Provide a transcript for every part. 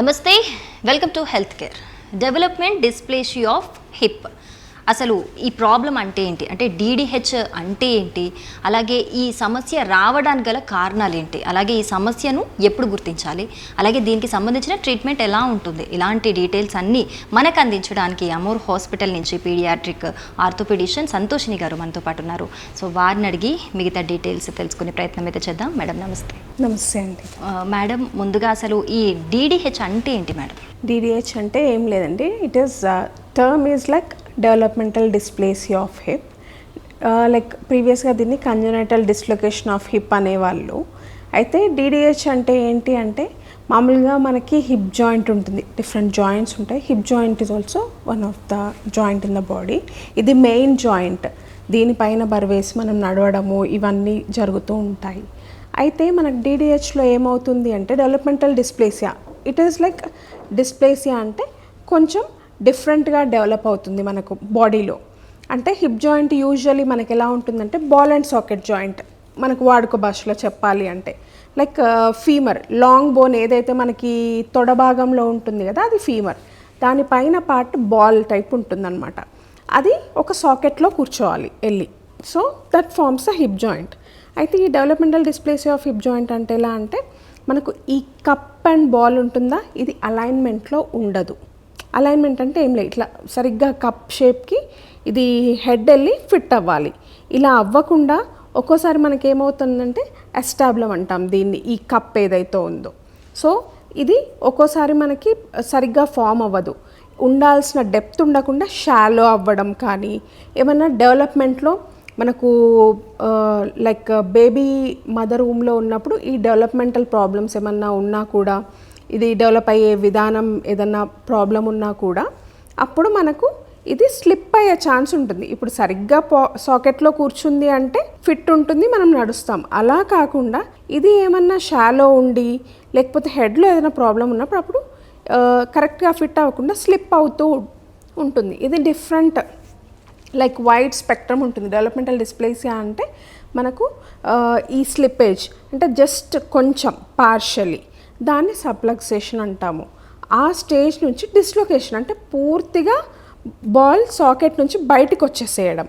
నమస్తే welcome to health care development dysplasia of hip. అసలు ఈ ప్రాబ్లం అంటే ఏంటి? అంటే డీడీహెచ్ అంటే ఏంటి? అలాగే ఈ సమస్య రావడానికి గల కారణాలు ఏంటి? అలాగే ఈ సమస్యను ఎప్పుడు గుర్తించాలి? అలాగే దీనికి సంబంధించిన ట్రీట్మెంట్ ఎలా ఉంటుంది? ఇలాంటి డీటెయిల్స్ అన్నీ మనకు అందించడానికి అమోర్ హాస్పిటల్ నుంచి పీడియాట్రిక్ ఆర్థోపెడిషియన్ సంతోషిని గారు మనతో పాటు ఉన్నారు. సో వారిని అడిగి మిగతా డీటెయిల్స్ తెలుసుకునే ప్రయత్నం అయితే చేద్దాం. మేడం నమస్తే. నమస్తే అండి. మేడం ముందుగా అసలు ఈ డీడీహెచ్ అంటే ఏంటి మేడం? డిడిహెచ్ అంటే ఏం లేదండి. It is term is like developmental dysplasia of hip like ప్రీవియస్గా దీన్ని కంజనైటల్ డిస్లొకేషన్ ఆఫ్ హిప్ అనేవాళ్ళు అయితే డిడిహెచ్ అంటే ఏంటి అంటే మామూలుగా మనకి హిప్ జాయింట్ ఉంటుంది. డిఫరెంట్ జాయింట్స్ ఉంటాయి. Hip joint is also one of the joint in the body ఇది మెయిన్ జాయింట్ దీనిపైన బరువేసి మనం నడవడము ఇవన్నీ జరుగుతూ ఉంటాయి. అయితే మనకు డిడిహెచ్లో ఏమవుతుంది అంటే developmental dysplasia it is like dysplasia అంటే కొంచెం డిఫరెంట్గా డెవలప్ అవుతుంది మనకు బాడీలో. అంటే హిప్ జాయింట్ యూజువలీ మనకి ఎలా ఉంటుందంటే బాల్ అండ్ సాకెట్ జాయింట్ మనకు వాడుక భాషలో చెప్పాలి అంటే. లైక్ ఫీమర్ లాంగ్ బోన్ ఏదైతే మనకి తొడ భాగంలో ఉంటుంది కదా అది ఫీమర్ దానిపైన పార్ట్ బాల్ టైప్ ఉంటుందన్నమాట. అది ఒక సాకెట్లో కూర్చోవాలి వెళ్ళి. So that forms the hip joint అయితే ఈ developmental dysplasia of hip joint అంటే ఎలా అంటే మనకు ఈ కప్ అండ్ బాల్ ఉంటుందా? ఇది అలైన్మెంట్లో ఉండదు. అలైన్మెంట్ అంటే ఏం లేదు. ఇట్లా సరిగ్గా కప్ షేప్కి ఇది హెడ్ వెళ్ళి ఫిట్ అవ్వాలి. ఇలా అవ్వకుండా ఒక్కోసారి మనకి ఏమవుతుందంటే ఎస్టాబ్లం అంటాం దీన్ని ఈ కప్ ఏదైతే ఉందో. సో ఇది ఒక్కోసారి మనకి సరిగ్గా ఫామ్ అవ్వదు. ఉండాల్సిన డెప్త్ ఉండకుండా షాలో అవ్వడం కానీ ఏమన్నా డెవలప్మెంట్లో మనకు లైక్ బేబీ మదర్ రూమ్లో ఉన్నప్పుడు ఈ డెవలప్మెంటల్ ప్రాబ్లమ్స్ ఏమన్నా ఉన్నా కూడా ఇది డెవలప్ అయ్యే విధానం ఏదన్నా ప్రాబ్లం ఉన్నా కూడా అప్పుడు మనకు ఇది స్లిప్ అయ్యే ఛాన్స్ ఉంటుంది. ఇప్పుడు సరిగ్గా పా సాకెట్లో కూర్చుంది అంటే ఫిట్ ఉంటుంది మనం నడుస్తాం. అలా కాకుండా ఇది ఏమన్నా షాలో ఉండి లేకపోతే హెడ్లో ఏదైనా ప్రాబ్లం ఉన్నప్పుడు అప్పుడు కరెక్ట్గా ఫిట్ అవ్వకుండా స్లిప్ అవుతూ ఉంటుంది. ఇది డిఫరెంట్ లైక్ వైడ్ స్పెక్ట్రమ్ ఉంటుంది. డెవలప్మెంటల్ డిస్ప్లేసియా అంటే మనకు ఈ స్లిప్పేజ్ అంటే జస్ట్ కొంచెం పార్షలీ దాన్ని సప్లక్సేషన్ అంటాము. ఆ స్టేజ్ నుంచి డిస్లొకేషన్ అంటే పూర్తిగా బాల్ సాకెట్ నుంచి బయటకు వచ్చేసేయడం.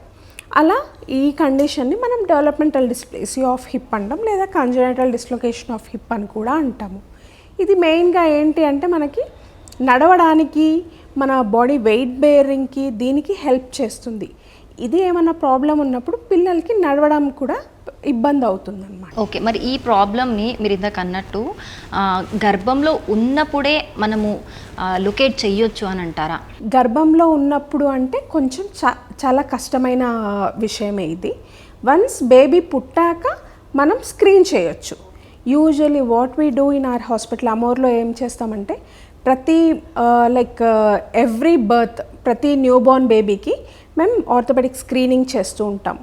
అలా ఈ కండిషన్ని మనం డెవలప్మెంటల్ డిస్ప్లేసీ ఆఫ్ హిప్ అంటాం లేదా కంజనైటల్ డిస్లొకేషన్ ఆఫ్ హిప్ అని కూడా అంటాము. ఇది మెయిన్గా ఏంటి అంటే మనకి నడవడానికి మన బాడీ వెయిట్ బేరింగ్కి దీనికి హెల్ప్ చేస్తుంది. ఇది ఏమైనా ప్రాబ్లం ఉన్నప్పుడు పిల్లలకి నడవడం కూడా ఇబ్బంది అవుతుంది అనమాట ఓకే మరి ఈ ప్రాబ్లమ్ని మీరు ఇందాక అన్నట్టు గర్భంలో ఉన్నప్పుడే మనము లొకేట్ చెయ్యొచ్చు అని అంటారా? గర్భంలో ఉన్నప్పుడు అంటే కొంచెం చాలా కష్టమైన విషయమే ఇది. వన్స్ బేబీ పుట్టాక మనం స్క్రీన్ చేయొచ్చు. Usually what we do in our hospital అమోర్లో ఏం చేస్తామంటే ప్రతి లైక్ ఎవ్రీ బర్త్ ప్రతి న్యూ బోర్న్ బేబీకి మేము ఆర్థోపెడిక్ స్క్రీనింగ్ చేస్తూ ఉంటాం.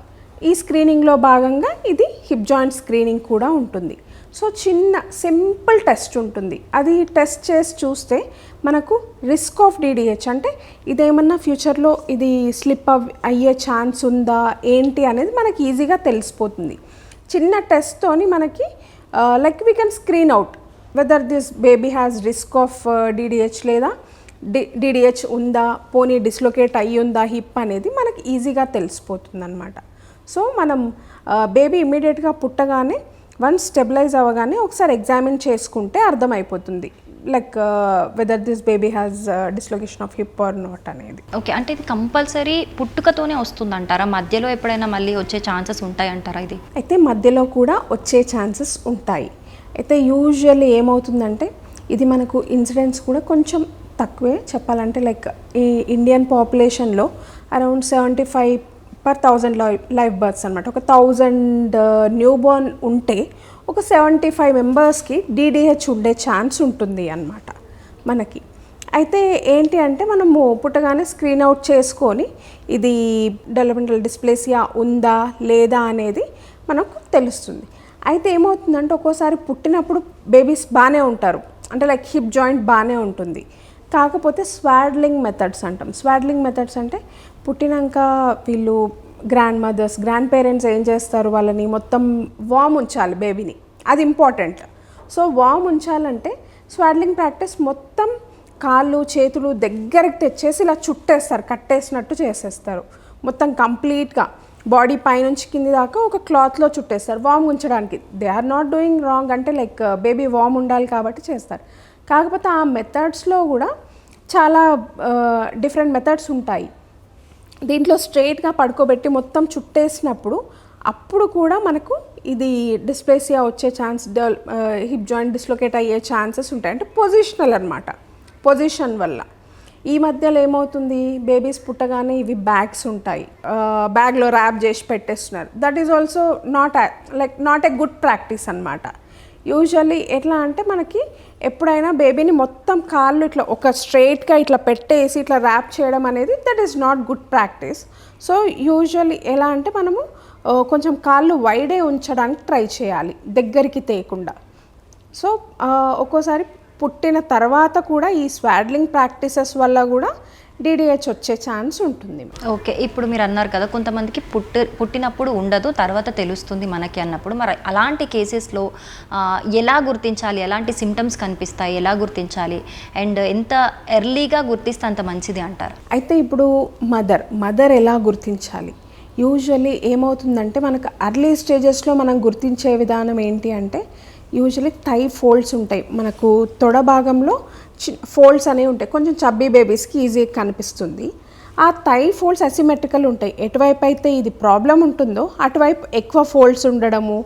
ఈ స్క్రీనింగ్లో భాగంగా ఇది హిప్ జాయింట్ స్క్రీనింగ్ కూడా ఉంటుంది. సో చిన్న సింపుల్ టెస్ట్ ఉంటుంది. అది టెస్ట్ చేసి చూస్తే మనకు రిస్క్ ఆఫ్ డిడిహెచ్ అంటే ఇదేమన్నా ఫ్యూచర్లో ఇది స్లిప్ అవ్ అయ్యే ఛాన్స్ ఉందా ఏంటి అనేది మనకి ఈజీగా తెలిసిపోతుంది. చిన్న టెస్ట్తోని మనకి like we can screen out whether this baby has risk of DDH లేదా డి డిడిహెచ్ ఉందా పోనీ డిస్లొకేట్ అయ్యి ఉందా హిప్ అనేది మనకి ఈజీగా తెలిసిపోతుంది అనమాట సో మనం బేబీ ఇమీడియట్గా పుట్టగానే వన్స్ స్టెబిలైజ్ అవ్వగానే ఒకసారి ఎగ్జామిన్ చేసుకుంటే అర్థమైపోతుంది. Like whether this baby has dislocation of hip or not అనేది. ఓకే అంటే ఇది కంపల్సరీ పుట్టుకతోనే వస్తుందంటారా? మధ్యలో ఎప్పుడైనా మళ్ళీ వచ్చే ఛాన్సెస్ ఉంటాయంటారా ఇది? అయితే మధ్యలో కూడా వచ్చే ఛాన్సెస్ ఉంటాయి. అయితే యూజువల్లీ ఏమవుతుందంటే ఇది మనకు ఇన్సిడెంట్స్ కూడా కొంచెం తక్కువే. చెప్పాలంటే లైక్ ఈ Indian పాపులేషన్లో around seventy five per thousand life life births అనమాట ఒక థౌజండ్ న్యూ బోర్న్ ఉంటే ఒక సెవెంటీ ఫైవ్ మెంబర్స్కి డీడీహెచ్ ఉండే ఛాన్స్ ఉంటుంది అన్నమాట మనకి. అయితే ఏంటి అంటే మనము పుట్టగానే స్క్రీన్ అవుట్ చేసుకొని ఇది డెవలప్మెంటల్ డిస్ప్లేసియా ఉందా లేదా అనేది మనకు తెలుస్తుంది. అయితే ఏమవుతుందంటే ఒక్కోసారి పుట్టినప్పుడు బేబీస్ బాగానే ఉంటారు. అంటే లైక్ హిప్ జాయింట్ బాగానే ఉంటుంది. కాకపోతే స్వాడ్లింగ్ మెథడ్స్ అంటాం. స్వాడ్లింగ్ మెథడ్స్ అంటే పుట్టినాక వీళ్ళు గ్రాండ్ మదర్స్ గ్రాండ్ పేరెంట్స్ ఏం చేస్తారు? వాళ్ళని మొత్తం వామ్ ఉంచాలి బేబీని అది ఇంపార్టెంట్ సో వామ్ ఉంచాలంటే స్వాడ్లింగ్ ప్రాక్టీస్ మొత్తం కాళ్ళు చేతులు దగ్గరికి తెచ్చేసి ఇలా చుట్టేస్తారు కట్టేసినట్టు చేసేస్తారు. మొత్తం కంప్లీట్గా బాడీ పైనుంచి కింది దాకా ఒక క్లాత్లో చుట్టేస్తారు వామ్ ఉంచడానికి. They are not doing wrong అంటే లైక్ బేబీ వామ్ ఉండాలి కాబట్టి చేస్తారు. కాకపోతే ఆ మెథడ్స్లో కూడా చాలా uh, డిఫరెంట్ మెథడ్స్ ఉంటాయి. దీంట్లో స్ట్రైట్గా పడుకోబెట్టి మొత్తం చుట్టేసినప్పుడు అప్పుడు కూడా మనకు ఇది డిస్ప్లేసియా వచ్చే ఛాన్స్ హిప్ జాయింట్ డిస్లొకేట్ అయ్యే ఛాన్సెస్ ఉంటాయి. అంటే పొజిషనల్ అనమాట పొజిషన్ వల్ల. ఈ మధ్యలో ఏమవుతుంది? బేబీస్ పుట్టగానే ఇవి బ్యాగ్స్ ఉంటాయి. బ్యాగ్లో ర్యాప్ చేసి పెట్టేస్తున్నారు. That is also not like not a good practice అనమాట యూజువల్లీ ఎట్లా అంటే మనకి ఎప్పుడైనా బేబీని మొత్తం కాళ్ళు ఇట్లా ఒక స్ట్రైట్గా ఇట్లా పెట్టేసి ఇట్లా ర్యాప్ చేయడం అనేది that is not good practice so usually ఎలా అంటే మనము కొంచెం కాళ్ళు వైడే ఉంచడానికి ట్రై చేయాలి దగ్గరికి తేకుండా. సో ఒక్కోసారి పుట్టిన తర్వాత కూడా ఈ స్వాడ్లింగ్ ప్రాక్టీసెస్ వల్ల కూడా డిడిహెచ్ వచ్చే ఛాన్స్ ఉంటుంది ఓకే ఇప్పుడు మీరు అన్నారు కదా కొంతమందికి పుట్టి పుట్టినప్పుడు ఉండదు తర్వాత తెలుస్తుంది మనకి అన్నప్పుడు. మరి అలాంటి కేసెస్లో ఎలా గుర్తించాలి? ఎలాంటి సిమ్టమ్స్ కనిపిస్తాయి? ఎలా గుర్తించాలి? అండ్ ఎంత ఎర్లీగా గుర్తిస్తే అంత మంచిది అంటారు? అయితే ఇప్పుడు మదర్ మదర్ ఎలా గుర్తించాలి? యూజువలీ ఏమవుతుందంటే మనకు అర్లీ స్టేజెస్లో మనం గుర్తించే విధానం ఏంటి అంటే యూజువలీ థై ఫోల్డ్స్ ఉంటాయి. మనకు తొడ భాగంలో ఫోల్డ్స్ అనేవి ఉంటాయి. కొంచెం చబ్బీ బేబీస్కి ఈజీగా కనిపిస్తుంది. ఆ థై ఫోల్డ్స్ అసిమెట్రికల్ ఉంటాయి. ఎటువైపు అయితే ఇది ప్రాబ్లం ఉంటుందో అటువైపు ఎక్కువ ఫోల్డ్స్ ఉండడము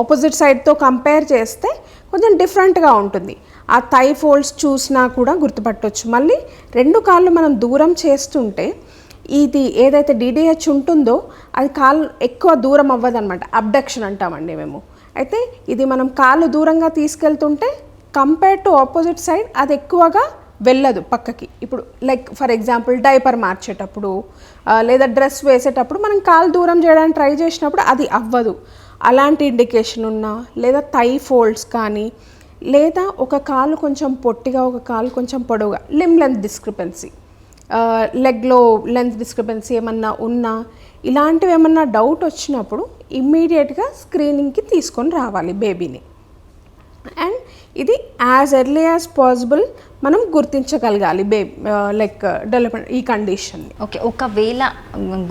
ఆపోజిట్ సైడ్తో కంపేర్ చేస్తే కొంచెం డిఫరెంట్గా ఉంటుంది. ఆ థై ఫోల్డ్స్ చూసినా కూడా గుర్తుపట్టవచ్చు మళ్ళీ రెండు కాళ్ళు మనం దూరం చేస్తుంటే ఇది ఏదైతే డిడిహెచ్ ఉంటుందో అది కాళ్ళు ఎక్కువ దూరం అవ్వదన్నమాట. అబ్డక్షన్ అంటామండి మేము. అయితే ఇది మనం కాళ్ళు దూరంగా తీసుకెళ్తుంటే కంపేర్ టు ఆపోజిట్ సైడ్ అది ఎక్కువగా వెళ్ళదు పక్కకి. ఇప్పుడు లైక్ ఫర్ ఎగ్జాంపుల్ డైపర్ మార్చేటప్పుడు లేదా డ్రెస్ వేసేటప్పుడు మనం కాలు దూరం చేయడానికి ట్రై చేసినప్పుడు అది అవ్వదు. అలాంటి ఇండికేషన్ ఉన్నా లేదా థై ఫోల్డ్స్ కానీ లేదా ఒక కాలు కొంచెం పొట్టిగా ఒక కాలు కొంచెం పొడవుగా లిమ్ లెంత్ డిస్క్రిపెన్సీ లెగ్లో లెంత్ డిస్క్రిపెన్సీ ఏమన్నా ఉన్నా ఇలాంటివి ఏమన్నా డౌట్ వచ్చినప్పుడు ఇమ్మీడియట్గా స్క్రీనింగ్కి తీసుకొని రావాలి బేబీని అండ్ ఇది యాజ్ ఎర్లీ యాజ్ పాసిబుల్ మనం గుర్తించగలగాలి బే లైక్ డెవలప్మెంట్ ఈ కండిషన్ని ఓకే ఒకవేళ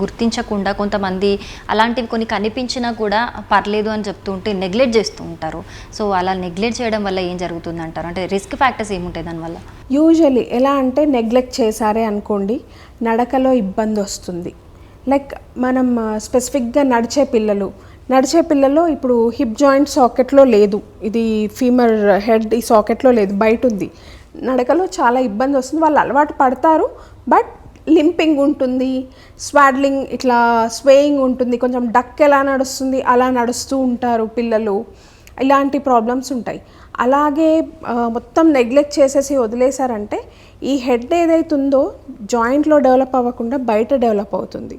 గుర్తించకుండా కొంతమంది అలాంటివి కొన్ని కనిపించినా కూడా పర్లేదు అని చెప్తూ ఉంటే నెగ్లెక్ట్ చేస్తూ ఉంటారు. సో అలా నెగ్లెక్ట్ చేయడం వల్ల ఏం జరుగుతుంది అంటారు అంటే రిస్క్ ఫ్యాక్టర్స్ ఏముంటాయి దానివల్ల యూజువలీ ఎలా అంటే నెగ్లెక్ట్ చేశారే అనుకోండి నడకలో ఇబ్బంది వస్తుంది లైక్ మనం స్పెసిఫిక్గా నడిచే పిల్లలు నడిచే పిల్లలు ఇప్పుడు హిప్ జాయింట్ సాకెట్లో లేదు. ఇది ఫీమర్ హెడ్ ఈ సాకెట్లో లేదు బయట ఉంది నడకలో చాలా ఇబ్బంది వస్తుంది వాళ్ళు అలవాటు పడతారు బట్ లింపింగ్ ఉంటుంది స్వాడ్లింగ్ ఇట్లా స్వేయింగ్ ఉంటుంది కొంచెం డక్ ఎలా నడుస్తుంది అలా నడుస్తూ ఉంటారు పిల్లలు. ఇలాంటి ప్రాబ్లమ్స్ ఉంటాయి. అలాగే మొత్తం నెగ్లెక్ట్ చేసేసి వదిలేశారంటే ఈ హెడ్ ఏదైతే ఉందో జాయింట్లో డెవలప్ అవ్వకుండా బయట డెవలప్ అవుతుంది.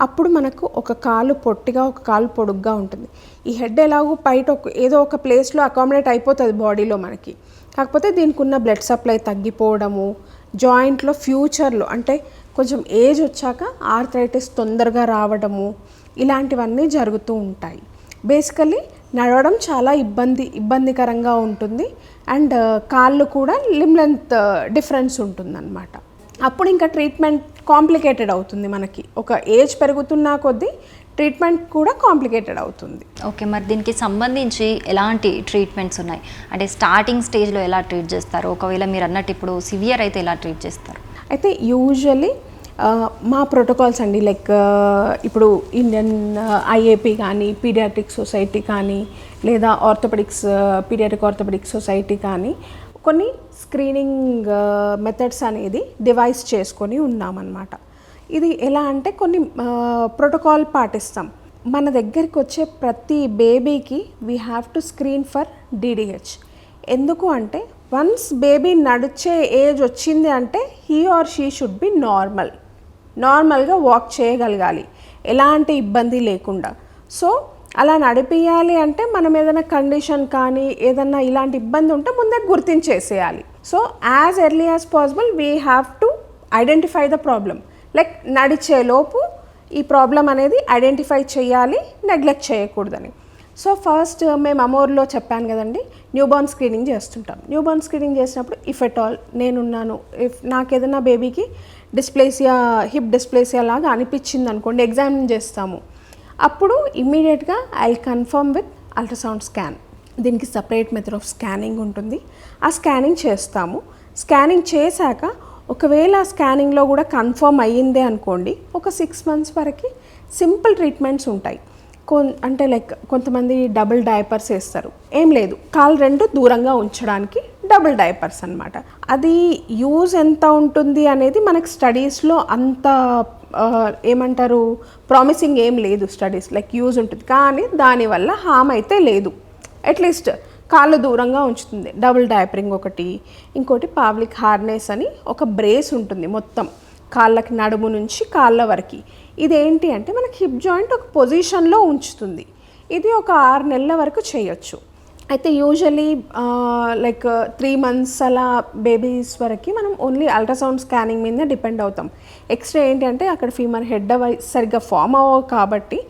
అప్పుడు మనకు ఒక కాలు పొట్టిగా ఒక కాలు పొడుగ్గా ఉంటుంది. ఈ హెడ్ ఎలాగో బయట ఒక ఏదో ఒక ప్లేస్లో అకామిడేట్ అయిపోతుంది బాడీలో మనకి. కాకపోతే దీనికి ఉన్న బ్లడ్ సప్లై తగ్గిపోవడము జాయింట్లో ఫ్యూచర్లో అంటే కొంచెం ఏజ్ వచ్చాక ఆర్థరైటిస్ తొందరగా రావడము ఇలాంటివన్నీ జరుగుతూ ఉంటాయి. బేసికలీ నడవడం చాలా ఇబ్బంది ఇబ్బందికరంగా ఉంటుంది. అండ్ కాళ్ళు కూడా లిమ్ లెంత్ డిఫరెన్స్ ఉంటుందన్నమాట. అప్పుడు ఇంకా ట్రీట్మెంట్ కాంప్లికేటెడ్ అవుతుంది మనకి. ఒక ఏజ్ పెరుగుతున్నా కొద్దీ ట్రీట్మెంట్ కూడా కాంప్లికేటెడ్ అవుతుంది. ఓకే మరి దీనికి సంబంధించి ఎలాంటి ట్రీట్మెంట్స్ ఉన్నాయి? అంటే స్టార్టింగ్ స్టేజ్లో ఎలా ట్రీట్ చేస్తారు? ఒకవేళ మీరు అన్నట్టు ఇప్పుడు సివియర్ అయితే ఎలా ట్రీట్ చేస్తారు? అయితే యూజువలీ మా ప్రోటోకాల్స్ అండి లైక్ ఇప్పుడు ఇండియన్ ఐఏపి కానీ పీడియాట్రిక్ సొసైటీ కానీ లేదా ఆర్థోపెడిక్స్ పీడియాట్రిక్ ఆర్థోపెడిక్ సొసైటీ కానీ కొన్ని స్క్రీనింగ్ మెథడ్స్ uh, అనేది డివైస్ చేసుకొని ఉన్నామన్నమాట. ఇది ఎలా అంటే కొన్ని uh, ప్రోటోకాల్ పాటిస్తాం. మన దగ్గరికి వచ్చే ప్రతి బేబీకి we have to screen for DDH ఎందుకు అంటే వన్స్ బేబీ నడిచే ఏజ్ వచ్చింది అంటే he or she should be normal నార్మల్గా వాక్ చేయగలగాలి. ఎలాంటి ఇబ్బంది లేకుండా. సో అలా నడిపియాలి అంటే మనం ఏదైనా కండిషన్ కానీ ఏదైనా ఇలాంటి ఇబ్బంది ఉంటే ముందే గుర్తించేసేయాలి. So as early as possible we have to identify the problem like నడిచేలోపు ఈ ప్రాబ్లం అనేది ఐడెంటిఫై చేయాలి నెగ్లెక్ట్ చేయకూడదని. సో ఫస్ట్ uh, మేము అమోర్లో చెప్పాను కదండి న్యూబార్న్ స్క్రీనింగ్ చేస్తుంటాం. న్యూబార్న్ స్క్రీనింగ్ చేసినప్పుడు ఇఫ్ ఎట్ ఆల్ నేనున్నాను ఇఫ్ నాకేదైనా బేబీకి డిస్ప్లేసియా హిప్ డిస్ప్లేసియా లాగా అనిపించింది అనుకోండి ఎగ్జామిన్ చేస్తాము. అప్పుడు ఇమ్మీడియట్గా I confirm with ultrasound scan దీనికి సపరేట్ మెథడ్ ఆఫ్ స్కానింగ్ ఉంటుంది. ఆ స్కానింగ్ చేస్తాము. స్కానింగ్ చేశాక ఒకవేళ ఆ స్కానింగ్లో కూడా కన్ఫర్మ్ అయ్యిందే అనుకోండి ఒక సిక్స్ మంత్స్ వరకు సింపుల్ ట్రీట్మెంట్స్ ఉంటాయి. కొన్ అంటే లైక్ కొంతమంది డబుల్ డైపర్స్ వేస్తారు. ఏం లేదు కాలు రెండు దూరంగా ఉంచడానికి డబుల్ డైపర్స్ అన్నమాట. అది యూజ్ ఎంత ఉంటుంది అనేది మనకు స్టడీస్లో అంత ఏమంటారు ప్రామిసింగ్ ఏం లేదు స్టడీస్ లైక్ యూజ్ ఉంటుంది. కానీ దానివల్ల హామ్ అయితే లేదు. అట్లీస్ట్ కాళ్ళు దూరంగా ఉంచుతుంది. డబుల్ డైపరింగ్ ఒకటి ఇంకోటి పాబ్లిక్ హార్నెస్ అని ఒక బ్రేస్ ఉంటుంది మొత్తం కాళ్ళకి నడుము నుంచి కాళ్ళ వరకు. ఇదేంటి అంటే మనకి హిప్ జాయింట్ ఒక పొజిషన్లో ఉంచుతుంది. ఇది ఒక ఆరు నెలల వరకు చేయొచ్చు. అయితే యూజువలీ లైక్ త్రీ మంత్స్ అలా బేబీస్ వరకు మనం ఓన్లీ అల్ట్రాసౌండ్ స్కానింగ్ మీద డిపెండ్ అవుతాం. ఎక్స్రే ఏంటి అంటే అక్కడ ఫీమర్ హెడ్ అవి సరిగ్గా ఫామ్ అవ్వవు కాబట్టి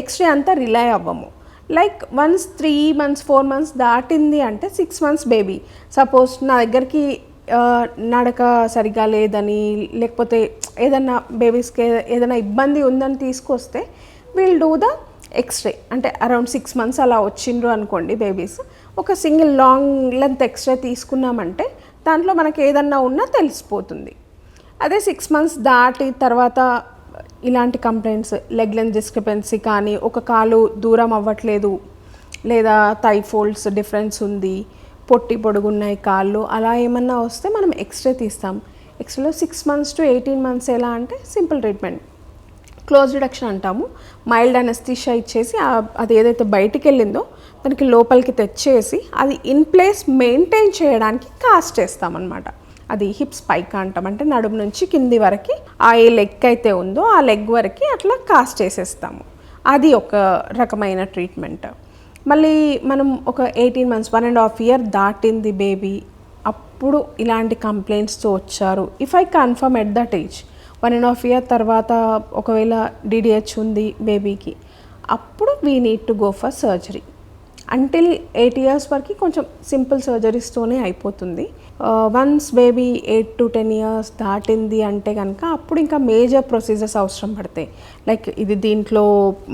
ఎక్స్రే అంతా rely అవ్వము. Like once three months four months దాటింది అంటే సిక్స్ మంత్స్ బేబీ సపోజ్ నా దగ్గరికి నడక సరిగా లేదని లేకపోతే ఏదన్నా బేబీస్కి ఏదైనా ఇబ్బంది ఉందని తీసుకొస్తే విల్ డూ ద ఎక్స్రే అంటే అరౌండ్ సిక్స్ మంత్స్ అలా వచ్చిండ్రు అనుకోండి బేబీస్ ఒక సింగిల్ లాంగ్ లెంత్ ఎక్స్రే తీసుకున్నామంటే దాంట్లో మనకి ఏదన్నా ఉన్నా తెలిసిపోతుంది. అదే సిక్స్ మంత్స్ దాటి తర్వాత ఇలాంటి కంప్లైంట్స్ లెగ్ లెంత్ డిస్క్రిపెన్సీ కానీ ఒక కాలు దూరం అవ్వట్లేదు లేదా థై ఫోల్డ్స్ డిఫరెన్స్ ఉంది పొట్టి పొడుగున్నాయి కాళ్ళు అలా ఏమన్నా వస్తే మనం ఎక్స్రే తీస్తాం. ఎక్స్రేలో six months to eighteen months ఎలా అంటే సింపుల్ ట్రీట్మెంట్ క్లోజ్ రిడక్షన్ అంటాము. మైల్డ్ అనస్థిషియా ఇచ్చేసి అది ఏదైతే బయటికి వెళ్ళిందో దానికి లోపలికి తెచ్చేసి అది ఇన్ ప్లేస్ మెయింటైన్ చేయడానికి కాస్ట్ చేస్తామన్నమాట. అది హిప్స్ స్పైక్ అంటాం. అంటే నడుము నుంచి కింది వరకు ఆ ఏ లెగ్ అయితే ఉందో ఆ లెగ్ వరకు అట్లా కాస్ట్ చేసేస్తాము. అది ఒక రకమైన ట్రీట్మెంట్ మళ్ళీ మనం ఒక eighteen months one and half year దాటింది బేబీ అప్పుడు ఇలాంటి కంప్లైంట్స్తో వచ్చారు. If I confirm at that age one and half year తర్వాత ఒకవేళ డిడిహెచ్ ఉంది బేబీకి అప్పుడు we need to go for surgery until eight years వరకు కొంచెం సింపుల్ సర్జరీస్తోనే అయిపోతుంది. Once baby eight to ten years దాటింది అంటే కనుక అప్పుడు ఇంకా మేజర్ ప్రొసీజర్స్ అవసరం పడతాయి. లైక్ ఇది దీంట్లో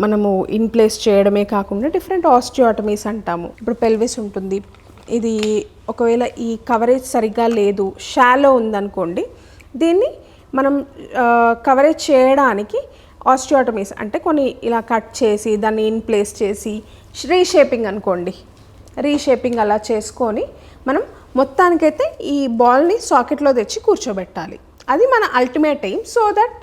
మనము ఇన్ ప్లేస్ చేయడమే కాకుండా డిఫరెంట్ ఆస్టియోటమీస్ అంటాము. ఇప్పుడు పెల్విస్ ఉంటుంది. ఇది ఒకవేళ ఈ కవరేజ్ సరిగ్గా లేదు షాలో ఉందనుకోండి దీన్ని మనం కవరేజ్ చేయడానికి ఆస్టియోటమీస్ అంటే కొన్ని ఇలా కట్ చేసి దాన్ని ఇన్ ప్లేస్ చేసి రీషేపింగ్ అనుకోండి. రీషేపింగ్ అలా చేసుకొని మనం మొత్తానికైతే ఈ బాల్ని సాకెట్లో తెచ్చి కూర్చోబెట్టాలి. అది మన ultimate aim so that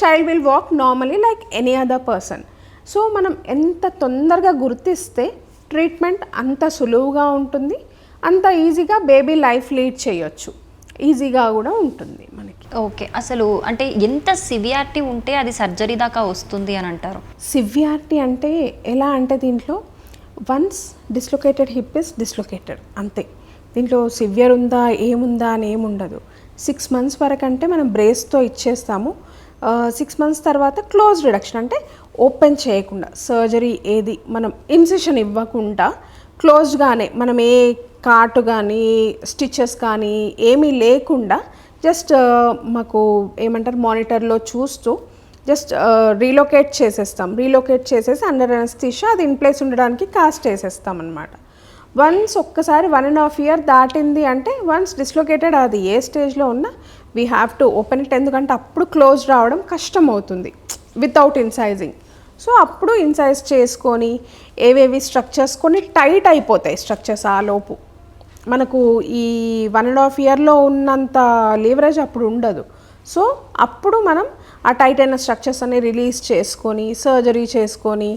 child will walk normally like any other person so మనం ఎంత తొందరగా గుర్తిస్తే ట్రీట్మెంట్ అంత సులువుగా ఉంటుంది. అంత ఈజీగా బేబీ లైఫ్ లీడ్ చేయొచ్చు. ఈజీగా కూడా ఉంటుంది మనకి. ఓకే అసలు అంటే ఎంత సివియారిటీ ఉంటే అది సర్జరీ దాకా వస్తుంది అని అంటారు? సివియారిటీ అంటే ఎలా అంటే దీంట్లో once dislocated hip is dislocated అంతే. దీంట్లో సివియర్ ఉందా ఏముందా అని ఏముండదు సిక్స్ మంత్స్ వరకు అంటే మనం బ్రేస్తో ఇచ్చేస్తాము. సిక్స్ మంత్స్ తర్వాత క్లోజ్ రిడక్షన్ అంటే ఓపెన్ చేయకుండా సర్జరీ ఏది మనం ఇన్సిషన్ ఇవ్వకుండా క్లోజ్గానే మనం ఏ కాటు కానీ స్టిచెస్ కానీ ఏమీ లేకుండా జస్ట్ మాకు ఏమంటారు మానిటర్లో చూస్తూ జస్ట్ రీలొకేట్ చేసేస్తాం. రీలోకేట్ చేసేసి అండర్ అనస్థిషియా అది ఇన్ ప్లేస్ ఉండడానికి కాస్ట్ వేసేస్తాం అనమాట వన్స్ ఒక్కసారి వన్ అండ్ హాఫ్ ఇయర్ దాటింది అంటే వన్స్ డిస్లొకేటెడ్ అది ఏ స్టేజ్లో ఉన్నా we have to open it ఎందుకంటే అప్పుడు క్లోజ్ రావడం కష్టం అవుతుంది వితౌట్ ఇన్సైజింగ్ సో అప్పుడు ఇన్సైజ్ చేసుకొని ఏవేవి స్ట్రక్చర్స్ కొన్ని టైట్ అయిపోతాయి స్ట్రక్చర్స్ ఆ లోపు. మనకు ఈ వన్ అండ్ హాఫ్ ఇయర్లో ఉన్నంత లీవరేజ్ అప్పుడు ఉండదు. సో అప్పుడు మనం ఆ టైట్ అయిన స్ట్రక్చర్స్ అన్ని రిలీజ్ చేసుకొని సర్జరీ చేసుకొని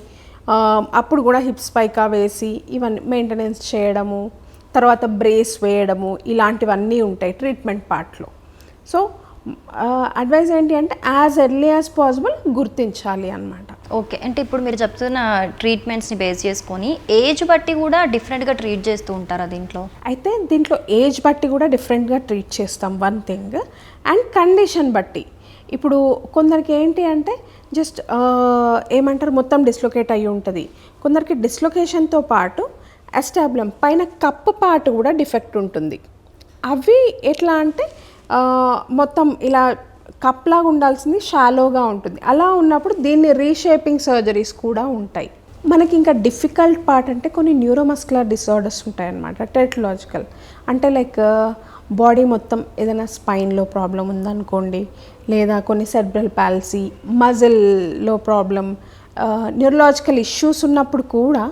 అప్పుడు కూడా హిప్స్ పైకా వేసి ఇవన్నీ మెయింటెనెన్స్ చేయడము తర్వాత బ్రేస్ వేయడము ఇలాంటివన్నీ ఉంటాయి ట్రీట్మెంట్ పార్ట్లో. సో అడ్వైజ్ ఏంటి అంటే యాజ్ ఎర్లీ యాజ్ పాసిబుల్ గుర్తించాలి అన్నమాట. ఓకే అంటే ఇప్పుడు మీరు చెప్తున్న ట్రీట్మెంట్స్ని బేస్ చేసుకొని ఏజ్ బట్టి కూడా డిఫరెంట్గా ట్రీట్ చేస్తూ ఉంటారా దీంట్లో? అయితే దీంట్లో ఏజ్ బట్టి కూడా డిఫరెంట్గా ట్రీట్ చేస్తాం వన్ థింగ్. అండ్ కండిషన్ బట్టి. ఇప్పుడు కొందరికి ఏంటి అంటే జస్ట్ ఏమంటారు మొత్తం డిస్లొకేట్ అయ్యి ఉంటుంది. కొందరికి డిస్లొకేషన్తో పాటు ఎస్టాబ్లం పైన కప్పు పార్ట్ కూడా డిఫెక్ట్ ఉంటుంది. అవి ఎట్లా అంటే మొత్తం ఇలా కప్లాగా ఉండాల్సింది షాలోగా ఉంటుంది. అలా ఉన్నప్పుడు దీన్ని రీషేపింగ్ సర్జరీస్ కూడా ఉంటాయి. మనకి ఇంకా డిఫికల్ట్ పార్ట్ అంటే కొన్ని న్యూరోమస్కులర్ డిసార్డర్స్ ఉంటాయన్నమాట టెట్లాజికల్ అంటే లైక్ బాడీ మొత్తం ఏదైనా స్పైన్లో ప్రాబ్లం ఉందనుకోండి లేదా కొన్ని సెర్బ్రల్ పాలసీ మజిల్లో ప్రాబ్లం న్యూరలాజికల్ ఇష్యూస్ ఉన్నప్పుడు కూడా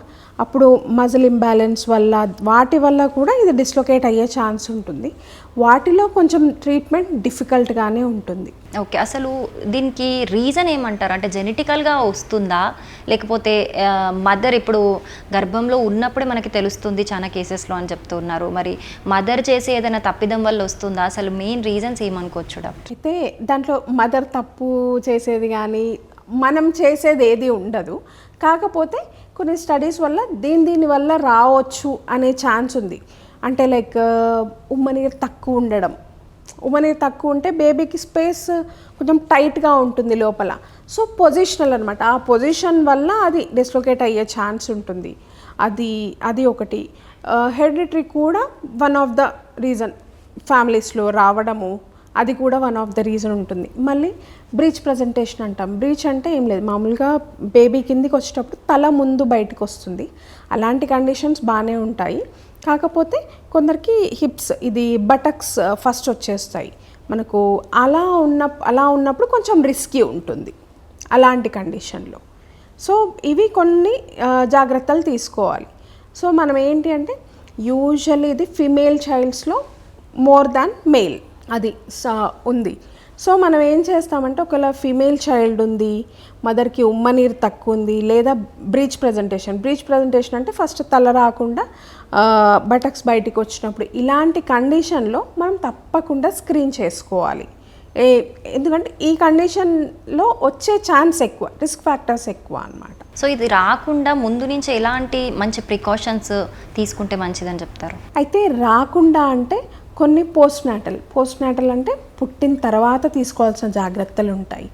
అప్పుడు మజిల్ ఇంబ్యాలెన్స్ వల్ల వాటి వల్ల కూడా ఇది డిస్లొకేట్ అయ్యే ఛాన్స్ ఉంటుంది. వాటిలో కొంచెం ట్రీట్మెంట్ డిఫికల్ట్గానే ఉంటుంది. ఓకే అసలు దీనికి రీజన్ ఏమంటారు? అంటే జెనెటికల్గా వస్తుందా? లేకపోతే మదర్ ఇప్పుడు గర్భంలో ఉన్నప్పుడే మనకి తెలుస్తుంది చాలా కేసెస్లో అని చెప్తున్నారు. మరి మదర్ చేసే ఏదైనా తప్పిదం వల్ల వస్తుందా? అసలు మెయిన్ రీజన్స్ ఏమనుకోవచ్చు డాక్టర్? అయితే దాంట్లో మదర్ తప్పు చేసేది కానీ మనం చేసేది ఏది ఉండదు. కాకపోతే కొన్ని స్టడీస్ వల్ల దీని దీని వల్ల రావచ్చు అనే ఛాన్స్ ఉంది. అంటే లైక్ ఉమ్మనీరు తక్కువ ఉండడం. ఉమ్మనీరు తక్కువ ఉంటే బేబీకి స్పేస్ కొంచెం టైట్గా ఉంటుంది లోపల. సో పొజిషనల్ అనమాట ఆ పొజిషన్ వల్ల అది డిస్లొకేట్ అయ్యే ఛాన్స్ ఉంటుంది. అది అది ఒకటి. హెరిడిటరీ కూడా వన్ ఆఫ్ ద రీజన్ ఫ్యామిలీస్లో రావడము అది కూడా వన్ ఆఫ్ ద రీజన్ ఉంటుంది. మళ్ళీ బ్రీచ్ ప్రజెంటేషన్ అంటాం. బ్రీచ్ అంటే ఏం లేదు. మామూలుగా బేబీ కిందికి వచ్చేటప్పుడు తల ముందు బయటకు వస్తుంది. అలాంటి కండిషన్స్ బాగానే ఉంటాయి. కాకపోతే కొందరికి హిప్స్ ఇది బటక్స్ ఫస్ట్ uh, వచ్చేస్తాయి. మనకు అలా ఉన్న అలా ఉన్నప్పుడు కొంచెం రిస్కీ ఉంటుంది. అలాంటి కండిషన్లో సో ఇవి కొన్ని uh, జాగ్రత్తలు తీసుకోవాలి. సో మనం ఏంటి అంటే యూజువల్లీ ఇది ఫిమేల్ చైల్డ్స్లో మోర్ దాన్ మేల్ అది స- ఉంది. సో మనం ఏం చేస్తామంటే ఒకవేళ ఫిమేల్ చైల్డ్ ఉంది మదర్కి ఉమ్మ నీరు తక్కువ ఉంది లేదా బ్రీచ్ ప్రజెంటేషన్. బ్రీచ్ ప్రజెంటేషన్ అంటే ఫస్ట్ తల రాకుండా బటక్స్ బయటికి వచ్చినప్పుడు. ఇలాంటి కండిషన్లో మనం తప్పకుండా స్క్రీన్ చేసుకోవాలి. ఏ ఎందుకంటే ఈ కండిషన్లో వచ్చే ఛాన్స్ ఎక్కువ రిస్క్ ఫ్యాక్టర్స్ ఎక్కువ అన్నమాట. సో ఇది రాకుండా ముందు నుంచి ఎలాంటి మంచి ప్రికాషన్స్ తీసుకుంటే మంచిదని చెప్తారు? అయితే రాకుండా అంటే కొన్ని పోస్ట్ నాటల్ పోస్ట్ నాటల్ అంటే పుట్టిన తర్వాత తీసుకోవాల్సిన జాగ్రత్తలు ఉంటాయి.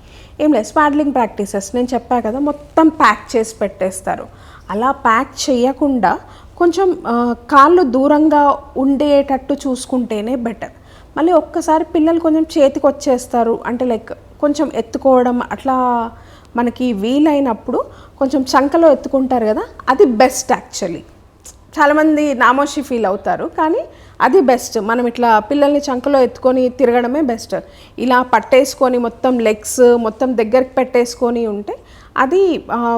ఏం లేదు స్పాడ్లింగ్ ప్రాక్టీసెస్ నేను చెప్పా కదా మొత్తం ప్యాక్ చేసి పెట్టేస్తారు. అలా ప్యాక్ చేయకుండా కొంచెం కాళ్ళు దూరంగా ఉండేటట్టు చూసుకుంటేనే బెటర్ మళ్ళీ ఒక్కసారి పిల్లలు కొంచెం చేతికి వచ్చేస్తారు. అంటే లైక్ కొంచెం ఎత్తుకోవడం అట్లా మనకి వీలైనప్పుడు కొంచెం చంకలో ఎత్తుకుంటారు కదా అది బెస్ట్ యాక్చువల్లీ చాలామంది నామోషి ఫీల్ అవుతారు. కానీ అది బెస్ట్ మనం ఇట్లా పిల్లల్ని చంకలో ఎత్తుకొని తిరగడమే బెస్ట్ ఇలా పట్టేసుకొని మొత్తం లెగ్స్ మొత్తం దగ్గరికి పెట్టేసుకొని ఉంటే అది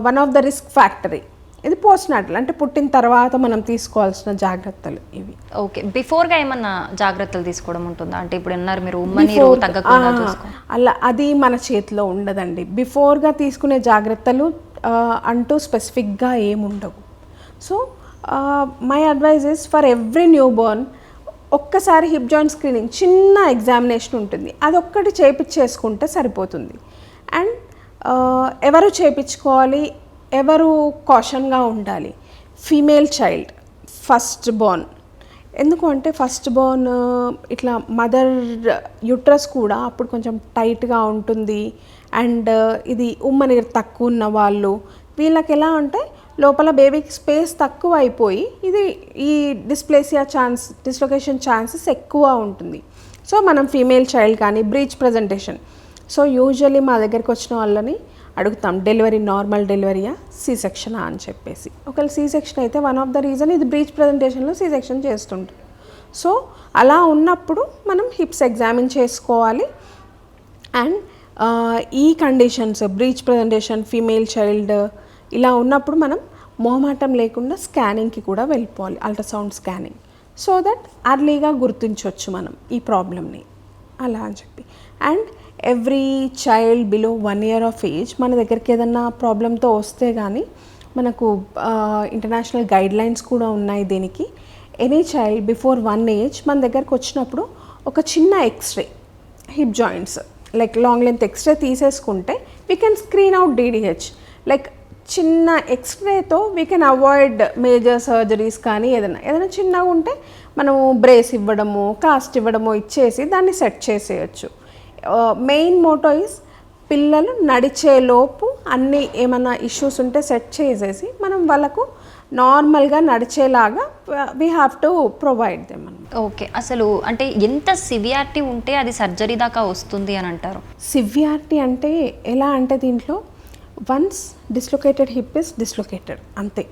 one of the risk factory ఇది పోస్ట్ నాటల్ అంటే పుట్టిన తర్వాత మనం తీసుకోవాల్సిన జాగ్రత్తలు ఇవి. ఓకే బిఫోర్గా ఏమన్నా జాగ్రత్తలు తీసుకోవడం ఉంటుందా? అంటే ఇప్పుడు ఉన్నారు మీరు అలా అది మన చేతిలో ఉండదండి. బిఫోర్గా తీసుకునే జాగ్రత్తలు అంటూ స్పెసిఫిక్గా ఏముండవు. So my advice is for every newborn ఒక్కసారి హిప్ జాయింట్ స్క్రీనింగ్ చిన్న ఎగ్జామినేషన్ ఉంటుంది. అదొక్కటి చేపించేసుకుంటే సరిపోతుంది. అండ్ ఎవరు చేపించుకోవాలి ఎవరు కాషన్గా ఉండాలి? ఫీమేల్ చైల్డ్ ఫస్ట్ బోర్న్ ఎందుకు అంటే ఫస్ట్ బోర్న్ ఇట్లా మదర్ యుట్రస్ కూడా అప్పుడు కొంచెం టైట్గా ఉంటుంది. అండ్ ఇది ఉమ్మ నీరు తక్కువ ఉన్న వాళ్ళు వీళ్ళకి ఎలా అంటే లోపల బేబీకి స్పేస్ తక్కువ అయిపోయి ఇది ఈ డిస్ప్లేసియా ఛాన్స్ డిస్లొకేషన్ ఛాన్సెస్ ఎక్కువ ఉంటుంది. సో మనం ఫీమేల్ చైల్డ్ కానీ బ్రీచ్ ప్రజెంటేషన్ సో యూజువల్లీ మా దగ్గరికి వచ్చిన వాళ్ళని అడుగుతాం డెలివరీ నార్మల్ డెలివరీయా సి సెక్షనా అని చెప్పేసి. ఒకవేళ సి సెక్షన్ అయితే వన్ ఆఫ్ ద రీజన్ ఇది బ్రీచ్ ప్రజెంటేషన్లో సి సెక్షన్ చేస్తుంటారు. సో అలా ఉన్నప్పుడు మనం హిప్స్ ఎగ్జామిన్ చేసుకోవాలి. అండ్ ఈ conditions breech presentation female child ఇలా ఉన్నప్పుడు మనం మొహమాటం లేకుండా స్కానింగ్కి కూడా వెళ్ళిపోవాలి అల్ట్రాసౌండ్ స్కానింగ్ సో దట్ అర్లీగా గుర్తించవచ్చు మనం ఈ ప్రాబ్లమ్ని. అలా అని చెప్పి. And every child below one year of age మన దగ్గరికి ఏదన్నా ప్రాబ్లంతో వస్తే కానీ మనకు ఇంటర్నేషనల్ గైడ్ లైన్స్ కూడా ఉన్నాయి దీనికి. Any child before one age మన దగ్గరకు వచ్చినప్పుడు ఒక చిన్న x-ray hip joints like long length x-ray తీసేసుకుంటే we can screen out DDH like చిన్న ఎక్స్రేతో we can avoid major surgeries కానీ ఏదైనా. ఏదైనా చిన్నగా ఉంటే మనము బ్రేస్ ఇవ్వడము కాస్ట్ ఇవ్వడము ఇచ్చేసి దాన్ని సెట్ చేసేయచ్చు. మెయిన్ మోటో ఇస్ పిల్లలు నడిచే లోపు అన్ని ఏమైనా ఇష్యూస్ ఉంటే సెట్ చేసేసి మనం వాళ్ళకు నార్మల్గా నడిచేలాగా we have to provide them okay. అసలు అంటే ఎంత సివియారిటీ ఉంటే అది సర్జరీ దాకా వస్తుంది అని అంటారు? సివియారిటీ అంటే ఎలా అంటే దీంట్లో once dislocated hip is dislocated అంతే.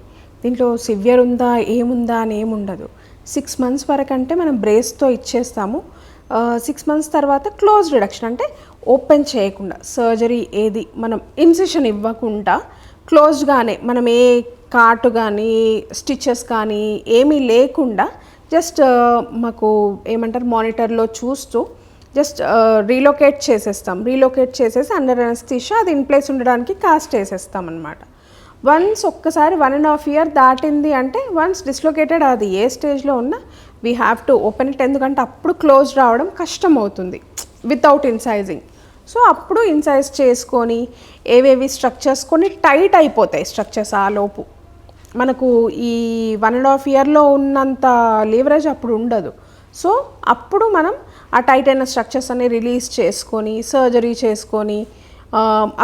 దీంట్లో సివియర్ ఉందా ఏముందా అని ఏముండదు సిక్స్ మంత్స్ వరకు అంటే మనం బ్రేస్తో ఇచ్చేస్తాము. సిక్స్ మంత్స్ తర్వాత క్లోజ్ రిడక్షన్ అంటే ఓపెన్ చేయకుండా సర్జరీ ఏది మనం ఇన్సిషన్ ఇవ్వకుండా క్లోజ్గానే మనం ఏ కాటు కానీ స్టిచెస్ కానీ ఏమీ లేకుండా జస్ట్ మాకు ఏమంటారు మానిటర్లో చూస్తూ జస్ట్ రీలొకేట్ చేసేస్తాం. రీలొకేట్ చేసేసి అండర్ అనస్థిషా అది ఇన్ ప్లేస్ ఉండడానికి కాస్ట్ వేసేస్తాం అనమాట వన్స్ ఒక్కసారి వన్ అండ్ హాఫ్ ఇయర్ దాటింది అంటే వన్స్ డిస్లొకేటెడ్ అది ఏ స్టేజ్లో ఉన్నా we have to open it ఎందుకంటే అప్పుడు క్లోజ్ రావడం కష్టం అవుతుంది వితౌట్ ఇన్సైజింగ్ సో అప్పుడు ఇన్సైజ్ చేసుకొని ఏవేవి స్ట్రక్చర్స్ కొన్ని టైట్ అయిపోతాయి స్ట్రక్చర్స్ ఆ లోపు. మనకు ఈ వన్ అండ్ హాఫ్ ఇయర్లో ఉన్నంత లీవరేజ్ అప్పుడు ఉండదు. సో అప్పుడు మనం ఆ టైట్ అయిన స్ట్రక్చర్స్ అన్ని రిలీజ్ చేసుకొని సర్జరీ చేసుకొని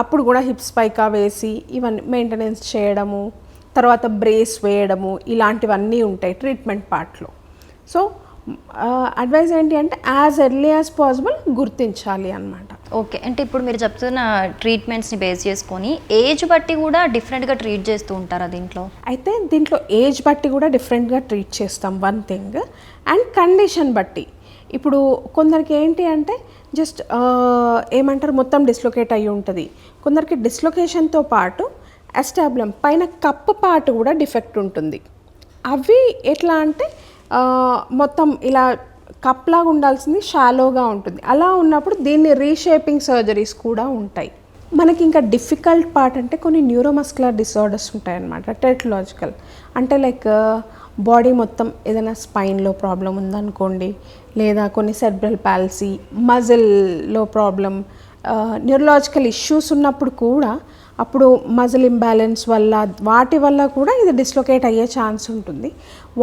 అప్పుడు కూడా హిప్స్ పైకా వేసి ఇవన్నీ మెయింటెనెన్స్ చేయడము తర్వాత బ్రేస్ వేయడము ఇలాంటివన్నీ ఉంటాయి ట్రీట్మెంట్ పార్ట్లో సో అడ్వైజ్ ఏంటి అంటే యాజ్ ఎర్లీ యాజ్ పాసిబుల్ గుర్తించాలి అన్నమాట. ఓకే అంటే ఇప్పుడు మీరు చెప్తున్న ట్రీట్మెంట్స్ని బేస్ చేసుకొని ఏజ్ బట్టి కూడా డిఫరెంట్గా ట్రీట్ చేస్తూ ఉంటారా దీంట్లో? అయితే దీంట్లో ఏజ్ బట్టి కూడా డిఫరెంట్గా ట్రీట్ చేస్తాం వన్ థింగ్ అండ్ కండిషన్ బట్టి. ఇప్పుడు కొందరికి ఏంటి అంటే జస్ట్ ఏమంటారు మొత్తం డిస్లొకేట్ అయ్యి ఉంటుంది. కొందరికి డిస్లొకేషన్తో పాటు ఎస్టాబ్లం పైన కప్పు పార్ట్ కూడా డిఫెక్ట్ ఉంటుంది. అవి ఎట్లా అంటే మొత్తం ఇలా కప్లాగా ఉండాల్సింది షాలోగా ఉంటుంది. అలా ఉన్నప్పుడు దీన్ని రీషేపింగ్ సర్జరీస్ కూడా ఉంటాయి. మనకి ఇంకా డిఫికల్ట్ పార్ట్ అంటే కొన్ని న్యూరోమస్కులర్ డిసార్డర్స్ ఉంటాయన్నమాట టెట్లాజికల్ అంటే లైక్ బాడీ మొత్తం ఏదైనా స్పైన్లో ప్రాబ్లం ఉందనుకోండి లేదా కొన్ని సెర్బ్రల్ పాలసీ మజిల్లో ప్రాబ్లం న్యూరలాజికల్ ఇష్యూస్ ఉన్నప్పుడు కూడా అప్పుడు మజిల్ ఇంబ్యాలెన్స్ వల్ల వాటి వల్ల కూడా ఇది డిస్లొకేట్ అయ్యే ఛాన్స్ ఉంటుంది.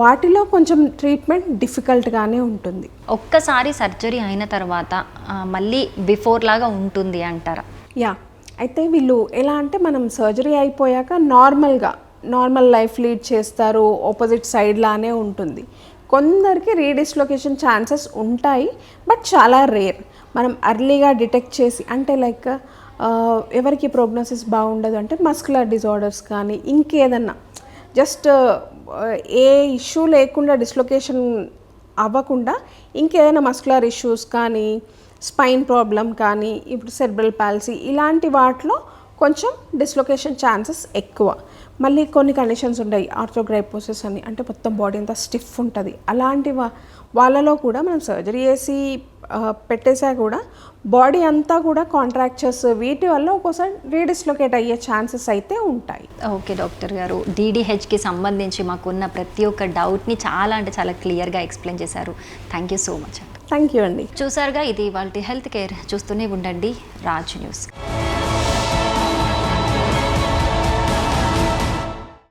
వాటిలో కొంచెం ట్రీట్మెంట్ డిఫికల్ట్గానే ఉంటుంది. ఒక్కసారి సర్జరీ అయిన తర్వాత మళ్ళీ బిఫోర్ లాగా ఉంటుంది అంటారా? యా అయితే వీళ్ళు ఎలా అంటే మనం సర్జరీ అయిపోయాక నార్మల్గా నార్మల్ లైఫ్ లీడ్ చేస్తారు ఆపోజిట్ సైడ్ లానే ఉంటుంది. కొందరికి రీడిస్లొకేషన్ ఛాన్సెస్ ఉంటాయి బట్ చాలా రేర్. మనం అర్లీగా డిటెక్ట్ చేసి అంటే లైక్ ఎవరికి ప్రోగ్నోసిస్ బాగుండదు అంటే మస్కులర్ డిజార్డర్స్ కానీ ఇంకేదన్నా. జస్ట్ ఏ ఇష్యూ లేకుండా డిస్లొకేషన్ అవ్వకుండా ఇంకేదైనా మస్కులర్ ఇష్యూస్ కానీ స్పైన్ ప్రాబ్లం కానీ ఇప్పుడు సెర్బ్రల్ పాలసీ ఇలాంటి వాటిలో కొంచెం డిస్లొకేషన్ ఛాన్సెస్ ఎక్కువ. మళ్ళీ కొన్ని కండిషన్స్ ఉంటాయి ఆర్థోగ్రైపోసిస్ అని. అంటే మొత్తం బాడీ అంతా స్టిఫ్ ఉంటుంది. అలాంటి వా వాళ్ళలో కూడా మనం సర్జరీ చేసి పెట్టేసా కూడా బాడీ అంతా కూడా కాంట్రాక్చర్స్ వీటి వల్ల ఒక్కోసారి రీడిస్లొకేట్ అయ్యే ఛాన్సెస్ అయితే ఉంటాయి. ఓకే డాక్టర్ గారు. డీడీహెచ్కి సంబంధించి మాకున్న ప్రతి ఒక్క డౌట్ని చాలా అంటే చాలా క్లియర్గా ఎక్స్ప్లెయిన్ చేశారు. థ్యాంక్ యూ సో మచ్ అండి థ్యాంక్ యూ అండి. చూసారుగా ఇది వాళ్ళ హెల్త్ కేర్ చూస్తూనే ఉండండి. రాజ్ న్యూస్.